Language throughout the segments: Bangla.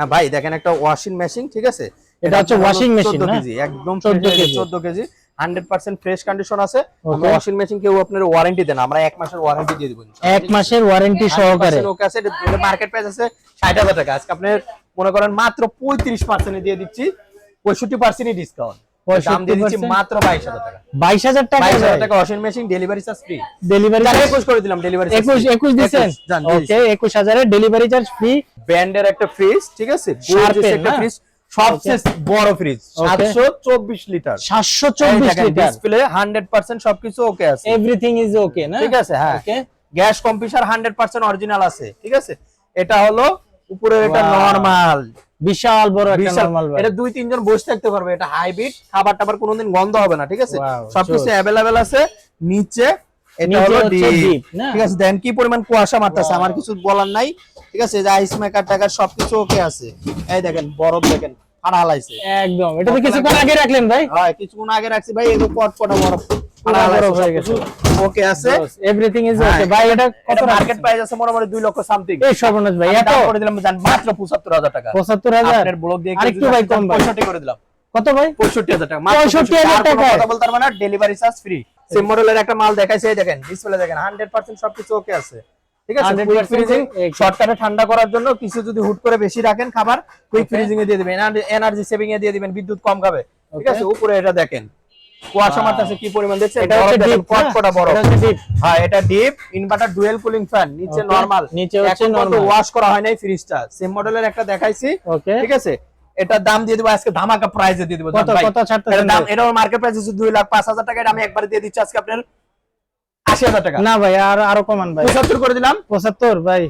হ্যাঁ ভাই দেখেন একটা ওয়াশিং মেশিন ঠিক আছে? এটা হচ্ছে washing machine, 14 কেজি একদম 14 কেজি। 14 কেজি। 100% ফ্রেশ কন্ডিশন আছে। আমরা ওয়াশিং মেশিন কেউ আপনার ওয়ারেন্টি দেন আমরা এক মাসের ওয়ারেন্টি দিয়ে দিব এক মাসের ওয়ারেন্টি সহকারে। ওকে আছে মার্কেট প্রাইস আছে 60000 টাকা। আজকে আপনি মনে করেন মাত্র 35% এ দিয়ে দিচ্ছি 65% ডিসকাউন্ট দাম দিয়ে দিচ্ছি মাত্র 22000 টাকা। বাইশ হাজার টাকা 22000 টাকা washing machine delivery charge free delivery একুশ করে দিলাম ডেলিভারি একুশ একুশ দিচ্ছেন? ওকে একুশ হাজারের ডেলিভারি চার্জ ফ্রি ব্র্যান্ডের একটা ফ্রিজ ঠিক আছে? একটা ফ্রিজ সবচেয়ে বড় ফ্রিজ Okay. 724 লিটার সাতশো চব্বিশ লিটার ডিসপ্লে 100% সবকিছু ওকে আছে। এভরিথিং ইজ ওকে না? ঠিক আছে হ্যাঁ। গ্যাস কম্প্রেসার 100% অরিজিনাল আছে ঠিক আছে? এটা হলো উপরের এটা. নরমাল বিশাল বড় একটা নরমাল এটা দুই তিনজন বসে থাকতে পারবে এটা হাইব্রিড খাবার টাবার কোনোদিন গন্ধ হবে না ঠিক আছে? সবকিছু। অ্যাভেলেবেল আছে নিচে এটা হলো ডিপ ঠিক আছে দেন কি পরিমাণ কুয়াশা মারতেছে আমার কিছু বলার নাই। ঠিক আছে যে আইস মেকার টাকার সবকিছু ওকে আছে। এই দেখেন বরফ দেখেন ফাড়া হালাইছে। একদম এটা তো কিছুক্ষণ আগে রাখলেন ভাই। হয় কিছুক্ষণ আগে রাখছি ভাই এগুলো পট বরফ পুরা বরফ গেছে। ওকে আছে। এভরিথিং ইজ ওকে ভাই এটা কত মার্কেট মার্কেট প্রাইস আছে মোটামুটি 2 লক্ষ সামথিং এই সর্বনাশ ভাই এত? করে দিলাম জান মাত্র 75000 টাকা। পঁচাত্তর হাজার? আপনার ব্লগ দিয়ে আরেকটু ভাই কম 65 করে দিলাম। কত ভাই? 65000 টাকা 65,000 আর কথা বলতে পারবে না ডেলিভারি চার্জ ফ্রি সেম মডেলের একটা মাল দেখাইছে এই দেখেন ডিসপ্লে দেখেন 100% সবকিছু ওকে আছে। ঠিক আছে? কুইক ফ্রিজিং শর্টকাটে ঠান্ডা করার জন্য কিছু যদি হুট করে বেশি রাখেন খাবার কুইক ফ্রিজিং এ দিয়ে দিবেন। এনার্জি সেভিং এ দিয়ে দিবেন বিদ্যুৎ কম খাবে। ঠিক আছে? উপরে এটা দেখেন। কুয়াশা. মারতেছে কি পরিমাণ দেখছেন? এটা হচ্ছে ডিপ কট কটা বড়। এটা হচ্ছে ডিপ হ্যাঁ এটা deep inverter dual cooling fan নিচে নরমাল নিচে হচ্ছে normal। ওয়াশ করা হয় নাই ফ্রিজটা সেম মডেলের একটা দেখাইছি। ঠিক আছে? এটা দাম দিয়ে দিব আজকে ধামাকা প্রাইসে দিয়ে দিব কত কত ছাড়তেছেন দাম? এটা মার্কেট প্রাইস হচ্ছে দুই লাখ পাঁচ হাজার টাকা এটা আমি একবারে দিয়ে দিচ্ছি আজকে আপনার আশি হাজার টাকা। না ভাই আর আরও কমান ভাই। পঁচাত্তর করে দিলাম। পঁচাত্তর ভাই।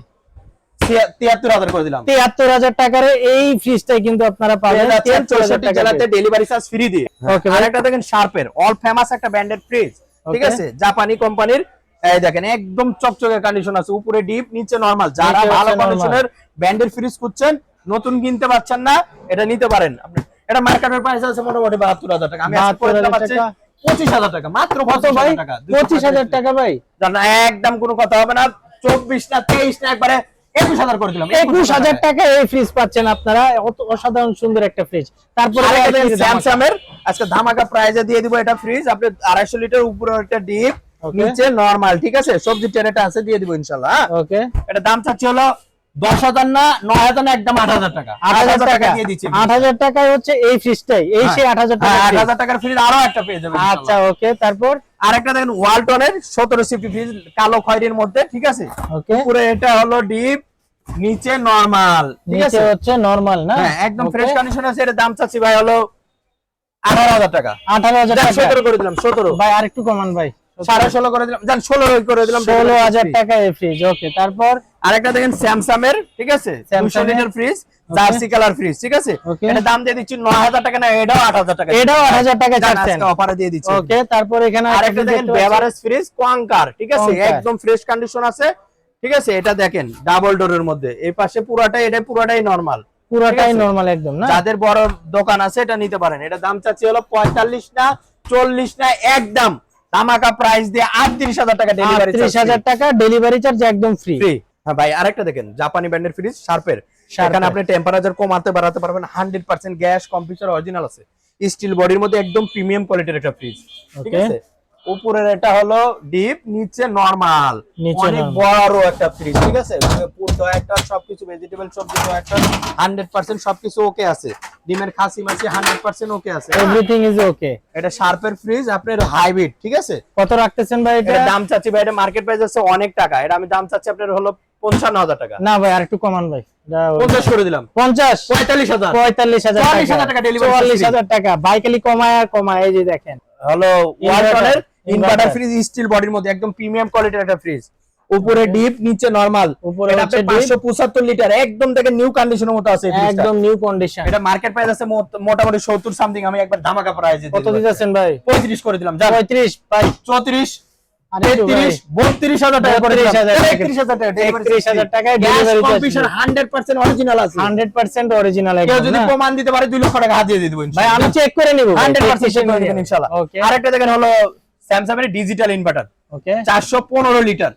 ছিয়া- তিয়াত্তর হাজার করে দিলাম। তিয়াত্তর হাজার টাকার এই ফ্রিজটাই কিন্তু আপনারা পাবেন। এটা যাচ্ছে তিয়াত্তর হাজার 64 টাকা জেলাতে ডেলিভারি চার্জ ফ্রি দিয়ে। Okay, ভাই। আরেকটা দেখেন শার্পের অল ফেমাস একটা ব্র্যান্ডেড ফ্রিজ ঠিক আছে? জাপানি কোম্পানির এই দেখেন একদম চকচকে কন্ডিশন আছে। উপরে ডিপ নিচে নরমাল যারা ভালো। কন্ডিশনের ব্র্যান্ডের ফ্রিজ খুঁজছেন নতুন কিনতে পারছেন না এটা নিতে পারেন। আপনি এটা মার্কেটের প্রাইস আছে মোটামুটি বাহাত্তর হাজার টাকা। আমি আজকে করে দিলাম 72,000 হচ্ছে টাকা। পঁচিশ হাজার টাকা মাত্র কত পঁচিশ ভাই? হাজার টাকা পঁচিশ হাজার টাকা। ভাই? না, একদম কোনো কথা হবে না। চব্বিশ না তেইশ না একবারে একুশ হাজার করে দিলাম একুশ হাজার টাকা এই ফ্রিজ পাচ্ছেন আপনারা। অসাধারণ সুন্দর একটা ফ্রিজ তারপরে স্যামসাং এর আজকে ধামাকা প্রাইজে দিয়ে দিব এটা ফ্রিজ আপনি আড়াইশো লিটার উপরে একটা ডিপ Okay. নিচে নরমাল ঠিক আছে? সবজি ট্রেনেটা আছে দিয়ে দিব ইনশাল্লাহ হ্যাঁ? ওকে এটা দাম চাচ্ছি হলো দশ হাজার না নয় হাজার না একদম আট হাজার টাকা। আট হাজার টাকা দিয়ে দিচ্ছি আট হাজার টাকায় হচ্ছে এই ফ্রিজটাই এই সেই আট হাজার টাকা হ্যাঁ, আট হাজার টাকার ফ্রিজ আরও একটা পেয়ে যাবেন আচ্ছা ওকে তারপর? আর একটা দেখেন ওয়ালটনের সতেরো সিফটি ফ্রিজ কালো খয়েরির মধ্যে ঠিক আছে? ওকে উপরে এটা হলো ডিপ নিচে নরমাল ঠিক আছে? হচ্ছে নরমাল না? হ্যাঁ একদম ফ্রেশ কন্ডিশন আছে এর দাম চাচ্ছি ভাই হলো আঠারো হাজার টাকা। আঠারো হাজার টাকা। সতেরো করে দিলাম সতেরো। ভাই আরেকটু কমান ভাই। সাড়ে ষোলো করে দিলাম যান ষোলো করে দিলাম ষোলো হাজার টাকা এই ফ্রিজ ওকে তারপর? আরেকটা দেখেন স্যামসাং এর ঠিক আছে? দুশো এর? Litre fridge jersey colour fridge ঠিক আছে? এটা দাম দিয়ে দিচ্ছি নয় হাজার টাকা না এটাও আট হাজার টাকা এটাও 8,000 টাকা ছাড়ছেন। অফারে দিয়ে দিচ্ছি। ওকে তারপর এখানে আরেকটা দেখেন বেভারেজ ফ্রিজ কোয়াঙ্কার ঠিক আছে? একদম ফ্রেশ কন্ডিশন আছে ঠিক আছে? এটা দেখেন ডাবল ডোরের মধ্যে। এই পাশে পুরাটাই এটা পুরাটাই নরমাল পুরাটাই নরমাল একদম না? যাদের বড় দোকান আছে এটা নিতে পারেন। এটা দাম চাচ্ছি হলো পঁয়তাল্লিশ না চল্লিশ না একদম। ধামাকা প্রাইস দিয়ে আটত্রিশ হাজার টাকা ডেলিভারি আটত্রিশ হাজার টাকা ডেলিভারি চার্জ একদম ফ্রি হ্যাঁ ভাই আরেকটা দেখেন জাপানি ব্র্যান্ডের ফ্রিজ শার্পের এর। আপনি টেম্পারেচার কমাতে বাড়াতে পারবেন hundred percent gas computer original আছে। স্টিল বডির মধ্যে একদম প্রিমিয়াম কোয়ালিটির একটা ফ্রিজ ঠিক আছে? উপরের এটা হলো ডিপ নিচে নরমাল অনেক বড় একটা ফ্রিজ ঠিক আছে? পুর একটা সবকিছু ভেজিটেবল সবজি একটা হান্ড্রেড পার্সেন্ট সবকিছু ওকে আছে। ডিমের খাসি মাছি হান্ড্রেড পার্সেন্ট ওকে আছে। এভরিথিং ইজ ওকে এটা শার্পের ফ্রিজ আপনার হাইব্রিড ঠিক আছে? কত রাখতেছেন ভাই এটা? দাম চাচ্ছি ভাই এটা মার্কেট প্রাইস আছে অনেক টাকা। এটা আমি দাম চাচ্ছি আপনার হলো পঞ্চান্ন হাজার টাকা। না ভাই আরেকটু কমান ভাই। পঞ্চাশ করে দিলাম। পঞ্চাশ। পঁয়তাল্লিশ হাজার। পঁয়তাল্লিশ হাজার 44,000 টাকা চুয়াল্লিশ হাজার টাকা। বাইকালি কমায় আর কমায় এই যে দেখেন। হলো ওয়ালটনের ইনভার্টার ফ্রিজ স্টিল বডির মধ্যে একদম প্রিমিয়াম কোয়ালিটির একটা ফ্রিজ উপরে ডিপ নিচে নরমাল উপরে এটা হচ্ছে 575 লিটার একদম দেখেন নিউ কন্ডিশনের মতো আছে। একদম নিউ কন্ডিশন এটা মার্কেট প্রাইস আছে মোটামুটি 70 সামথিং আমি একবার ধামাকা প্রাইসে কত দিতেছেন ভাই? 35 করে দিলাম ভাই। 34 আর একটু ভাই। 33 32 হাজার টাকা করে দিলাম 32,000 টাকা। 31 হাজার টাকা delivery 31,000 charge টাকায় free। delivery Gas charge compression 100% original আছে। হান্ড্রেড পার্সেন্ট অরিজিনাল কেউ যদি প্রমাণ দিতে পারে 2 লক্ষ টাকা হাত দিয়ে দেব আমি চেক করে নিব। 100% চেক করে দিবেন ইনশাআল্লাহ ওকে আরেকটা দেখেন হলো স্যামসাং এর ডিজিটাল ইনভার্টার ওকে চারশো পনেরো লিটার।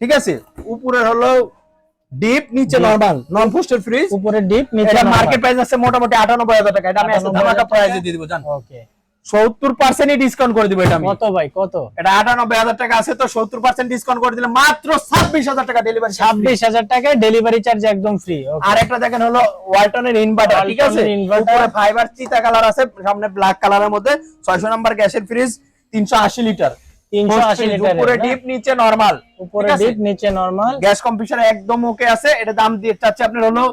ঠিক আছে? উপরের হলো ডিপ নিচে। নরমাল নন পোস্টের ফ্রিজ উপরে ডিপ নিচে মার্কেট প্রাইস আছে মোটামুটি আটানব্বই হাজার টাকা। এটা আমি ধামাকা প্রাইসে দিয়ে দিব জান? ওকে সত্তর পার্সেন্টই ডিসকাউন্ট করে দিব এটা কত ভাই কত? এটা আটানব্বই হাজার টাকা আছে তো সত্তর পার্সেন্ট ডিসকাউন্ট করে দিলে মাত্র ছাব্বিশ হাজার টাকা ডেলিভারি ছাব্বিশ হাজার টাকায় ডেলিভারি চার্জ একদম ফ্রি আর একটা দেখেন হলো ওয়ালটনের ইনভার্টার ঠিক আছে। উপরে ফাইবার চিতা কালার আছে সামনে ব্ল্যাক কালারের মধ্যে 600 নাম্বার গ্যাসের ফ্রিজ 380 লিটার তিনশো আশি লিটার উপরে ডিপ নিচে নরমাল উপরে ডিপ নিচে নর্মাল গ্যাস কম্পিউটার একদম ওকে আছে এটা দাম দিয়ে চাচ্ছে আপনার হলো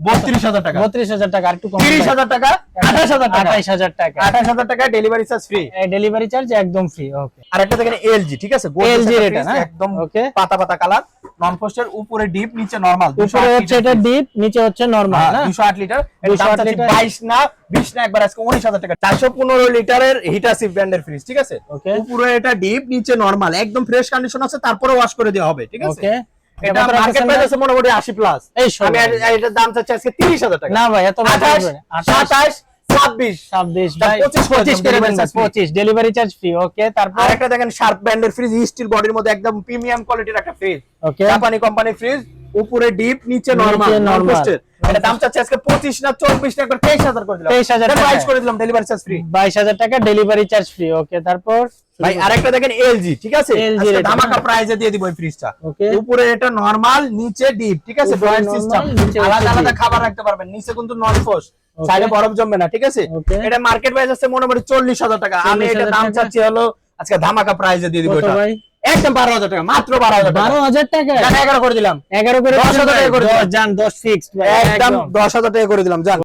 32000 টাকা। বত্রিশ হাজার টাকা একটু কম 30000 টাকা 28000 টাকা। আঠাইশ হাজার টাকা। 28000 টাকা delivery charge free delivery charge একদম ফ্রি ওকে আর একটা দেখেন এলজি ঠিক আছে? LG এটা না? একদম Okay. পাতা পাতা কালার নন পোস্টের উপরে ডিপ নিচে নরমাল উপরে হচ্ছে এটা ডিপ নিচে হচ্ছে নর্মাল না? দুশো আট লিটার। 208 208 লিটার। লিটার। বাইশ না একবার আজকে হাজার টাকা। চারশো পনেরো লিটারের হিটাসিপ ব্র্যান্ডের ফ্রিজ ঠিক আছে. উপরে এটা ডিপ নিচে নরমাল একদম ফ্রেশ কন্ডিশন আছে তারপরে ওয়াশ করে দেওয়া হবে ঠিক আছে? ওকে এটা মার্কেট প্রাইস আছে মোটামুটি আশি প্লাস এই আমি এটার দাম চাচ্ছি আজকে টাকা। না ভাই এত আঠাশ সাতাশ ছাব্বিশ। ছাব্বিশ তা ভাই 25 করে পঁচিশ দিলাম, করে delivery দেন charge free। পঁচিশ ডেলিভারি চার্জ ফ্রি ওকে তারপর? একটা দেখেন শার্প ব্র্যান্ডের ফ্রিজ স্টিল বডির মধ্যে একদম প্রিমিয়াম কোয়ালিটির একটা ফ্রিজ ওকে জাপানি কোম্পানি ফ্রিজ উপরে ডিপ নিচে নরমাল নরমাল এটা দাম চাচ্ছি আজকে 25 না 24 না একবার 23000 করে দিলাম। 23,000 টাকা। প্রাইস করে দিলাম ডেলিভারি চার্জ ফ্রি বাইশ হাজার টাকা ডেলিভারি চার্জ ফ্রি ওকে তারপর? ভাই আরেকটা দেখেন এলজি ঠিক আছে? আজকে ধামাকা। প্রাইজে দিয়ে দিব এই ফ্রিজটা উপরে এটা নরমাল নিচে ডিপ ঠিক আছে? সিস্টেম আলাদা আলাদা খাবার রাখতে পারবেন নিচে কিন্তু নন. সাইডে বরফ জমবে না ঠিক আছে? এটা মার্কেট প্রাইস আছে মোটামুটি 40000 টাকা। আমি এটা দাম চাচ্ছি হলো আজকে ধামাকা প্রাইজে দিয়ে দিব এটা। একদম 12000 টাকা মাত্র বারো হাজার বারো হাজার টাকা? এগারো করে দিলাম। এগারো করে 10,000 টাকা করে দিলাম। যান দশ ফিক্স একদম 10000 টাকা করে দিলাম জান।